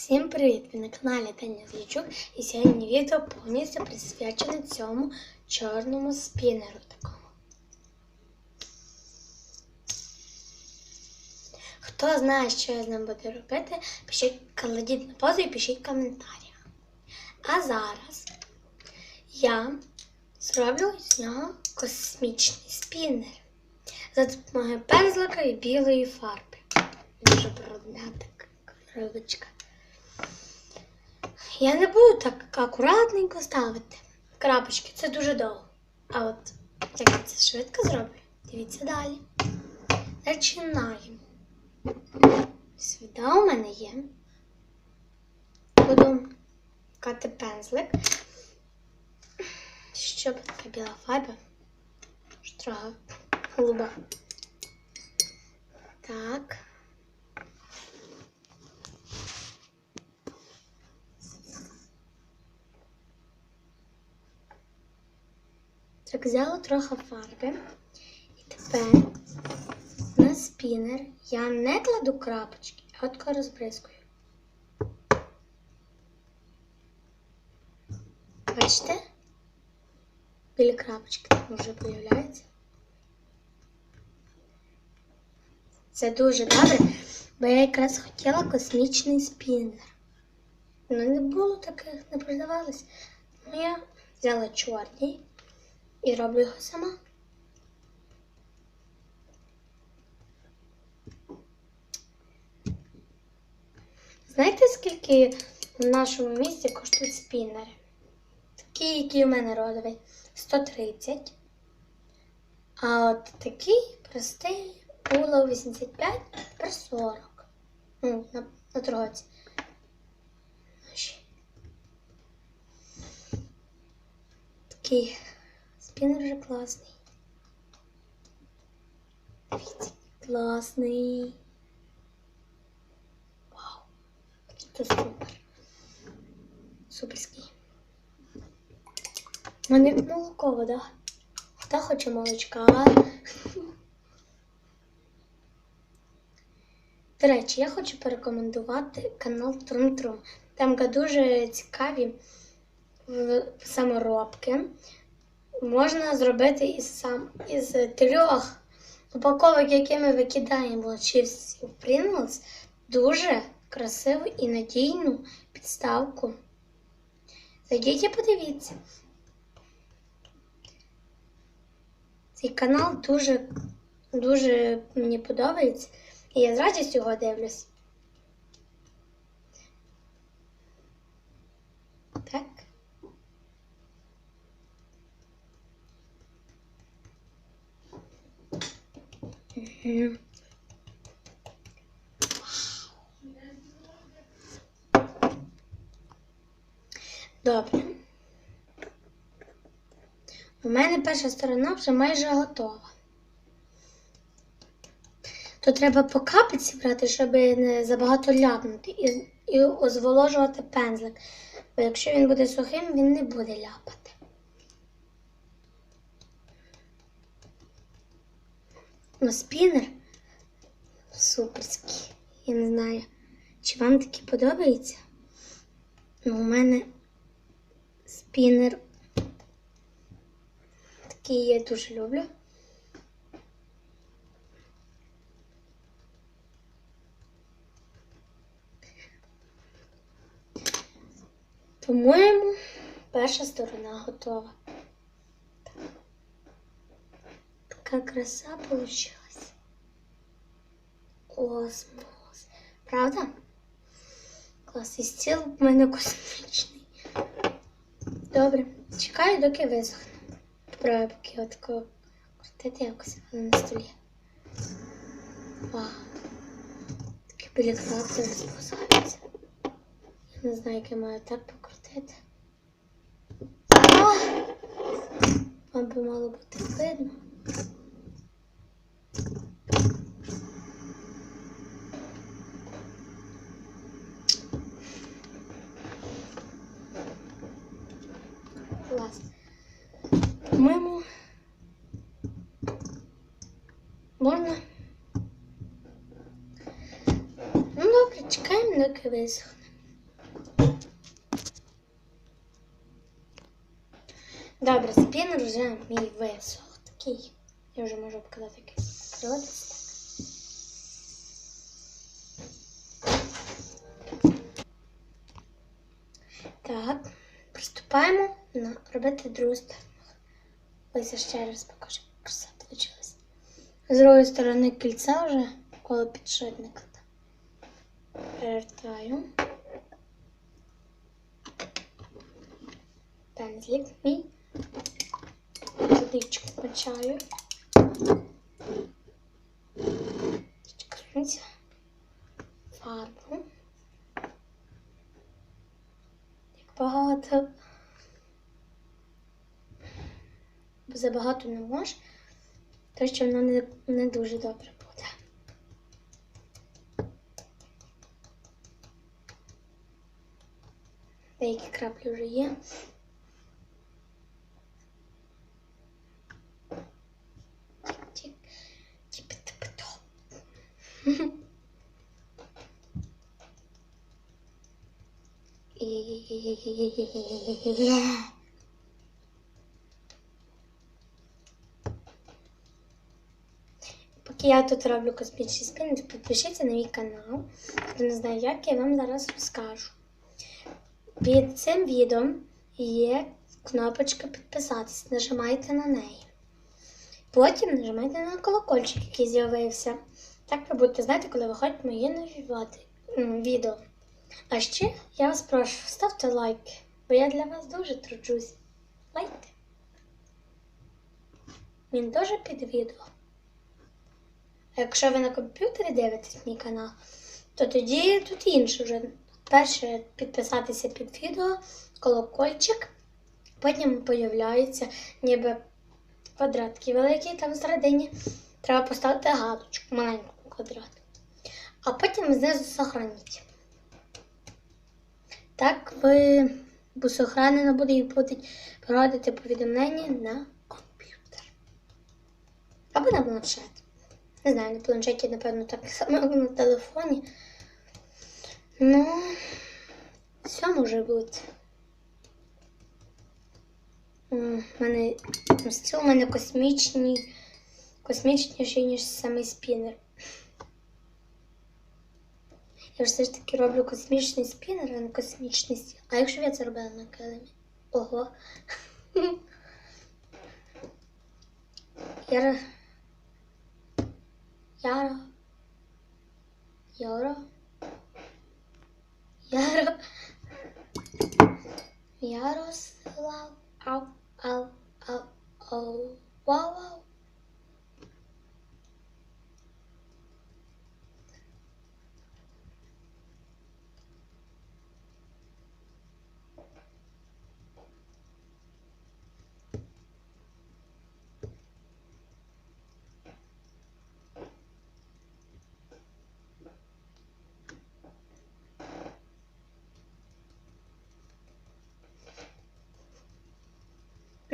Всім привіт! Ви на каналі Таня Злічук і сьогодні відео повністю присвячене цьому чорному спінеру такому. Хто знає, що я з ним буду робити, пишіть кладіть на паузу і пишіть в коментарях. А зараз я зроблю з нього космічний спінер за допомогою пензлика і білої фарби. Дуже брудна така коробочка. Я не буду так акуратненько ставити крапочки, це дуже довго. А от як я це швидко зроблю, дивіться далі. Починаємо. Сюди у мене є. Буду кати пензлик, щоб така біла фарба, що трохи голуба. Так. Так, взяла трохи фарби. І тепер на спінер я не кладу крапочки, а от розбризкую. Бачите? Білі крапочки вже появляються. Це дуже добре, бо я якраз хотіла космічний спінер. Ну, не було таких, не продавалось. Ну, я взяла чорний і роблю його сама. Знаєте, скільки в нашому місті коштують спіннери? Такий, який у мене родовий, 130. А от такий простий було 85 тепер 40. Ну, на, на торговці. Такий спінер вже класний. Дивіться, класний. Вау. Це супер. Суперський. У мене молоко вода. Хто хоче молочка? До речі, я хочу порекомендувати канал Трум-Трум. Там дуже цікаві саморобки. Можна зробити із сам із трьох упаковок, які ми викидаємо чипсів Pringles, дуже красиву і надійну підставку. Зайдіть і подивіться. Цей канал дуже, дуже мені подобається. І я з радістю його дивлюсь. Так. Добре. У мене перша сторона вже майже готова. То треба по капельці брати, щоб не забагато ляпнути, і, і озволожувати пензлик. Бо якщо він буде сухим, він не буде ляпати. Ну, спінер суперський. Я не знаю, чи вам такі подобається. Ну, у мене спінер такий я дуже люблю. По-моєму, перша сторона готова. Така краса получилась. Космос. Правда? Клас, і стіл в мене космічний. Добре, чекаю, доки висохне. Пробую поки отако крутити якось на столі. Вау. Такі білі крапки розповзаються. Я не знаю, як я маю так покрутити. Вам би мало бути видно. Клас. По-моєму, можна. Ну, добре, чекаємо, доки висохне. Добре, спінер вже мій висох. Такий. Я вже можу показати який родиться. Так, приступаємо на робити другу сторону. Ось я ще раз покажу, як краса вийшла. З другої сторони кільця вже коло підшипника. Перевертаю. Пензлик мій. Водичку качаю. Чекається. Фарбу. Як багато. Забагато не можеш, то що воно не, не дуже добре буде. Деякі краплі вже є. Поки я тут роблю космічний спін, підпишіться на мій канал. Хто не знає, як я вам зараз розкажу. Під цим відео є кнопочка підписатись. Нажимайте на неї. Потім нажимайте на колокольчик, який з'явився. Так ви будете знати, коли виходять мої нові відео. А ще я вас прошу, ставте лайки, бо я для вас дуже труджусь. Лайки. Він дуже під відео. А якщо ви на комп'ютері дивитесь мій канал, то тоді тут інше вже. Перше підписатися під відео, колокольчик, потім появляються ніби квадратки великі там всередині. Треба поставити галочку, маленьку квадрат. А потім знизу сохраніть. Так ви бо сохранено буде і будуть проводити повідомлення на комп'ютер. Або на планшет. Не знаю, на планшеті, напевно, так само, на телефоні. Ну, все може бути. У мене стіл у мене космічний, космічніший, ніж самий спінер. Я ж все ж таки роблю космічний спінер, а не космічний стіл. А якщо б я це робила на килимі? Ого. Яра. Яра. Яра. यार यार उस आप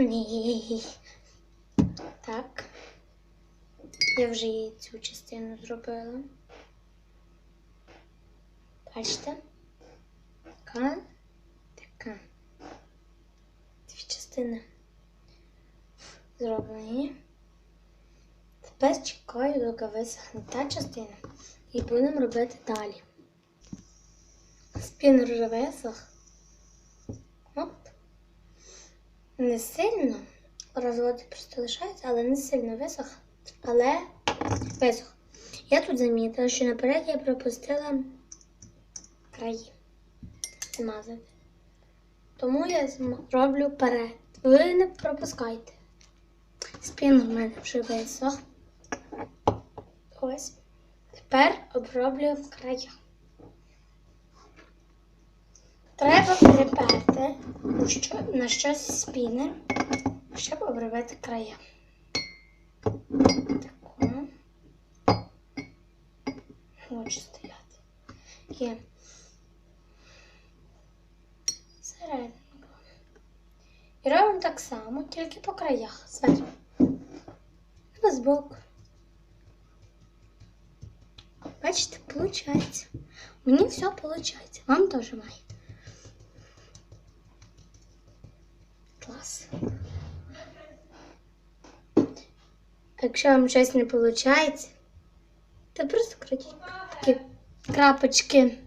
Ні. Так. Я вже її цю частину зробила. Бачите? Така, така. Дві частини зроблені. Тепер чекаю, доки висохне та частина. І будемо робити далі. Спінер вже висох. Оп. Не сильно. Розводи просто лишаються, але не сильно висох. Але висох. Я тут замітила, що наперед я пропустила краї змазати. Тому я роблю перед. Ви не пропускайте. Спін у мене вже висох. Ось. Тепер оброблю края. Треба переперти у що, на щось спінер, щоб обробити края. Тако. Хочу стояти. Є. Серединку. І робимо так само, тільки по краях. Зверху. Збоку. Бачите, виходить. Мені все виходить. Вам теж має. Клас. Якщо вам щось не виходить, то просто крутіть такі крапочки.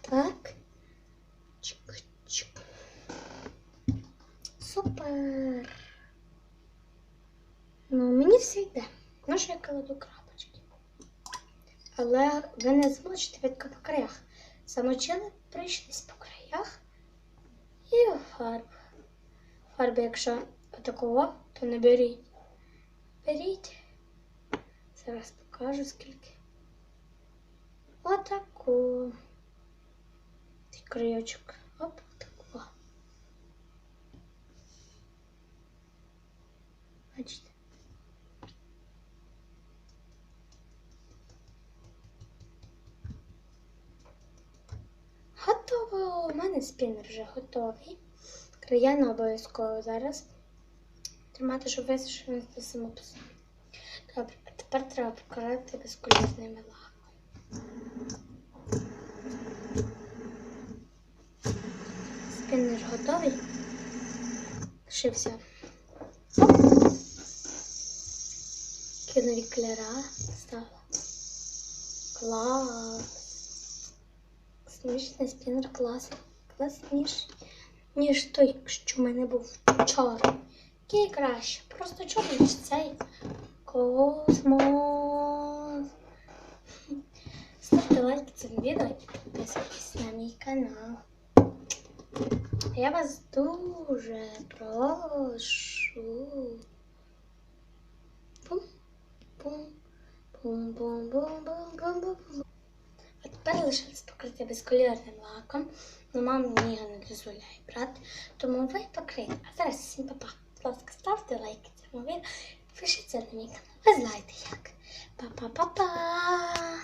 Так. Чик-чик. Супер. Ну, мені все йде. Ну, я кладу крапочки. Але ви не змочите відка по краях. Замочили, прийшлись по краях і у фарбу. Фарби, якщо отакого, то не беріть. Беріть. Зараз покажу скільки. Отаку. Цей краєчок. Оп, такого. Бачите? Готово! У мене спінер вже готовий. Края не обов'язково зараз. Тримати, щоб висушив він це само. Добре, а тепер треба покарати безколісними лаком. Спінер готовий. Лишився. Оп. Які нові стала. Клас. Космічний спінер класний. Класніший, ніж той, що в мене був вчора. Який краще? Просто чорний ніж цей. Космос. Ставте лайки цьому відео і підписуйтесь на мій канал. Я вас дуже прошу. Пум, пум, пум, пум, пум, пум, пум, пум. Тепер лишилось покрити безкольорним лаком, але мама мені його не дозволяє брати, тому ви покрите. А зараз всім папа. Будь ласка, ставте лайки цьому відео, пишіться на мій канал. Ви знаєте як. Па-па-па-па!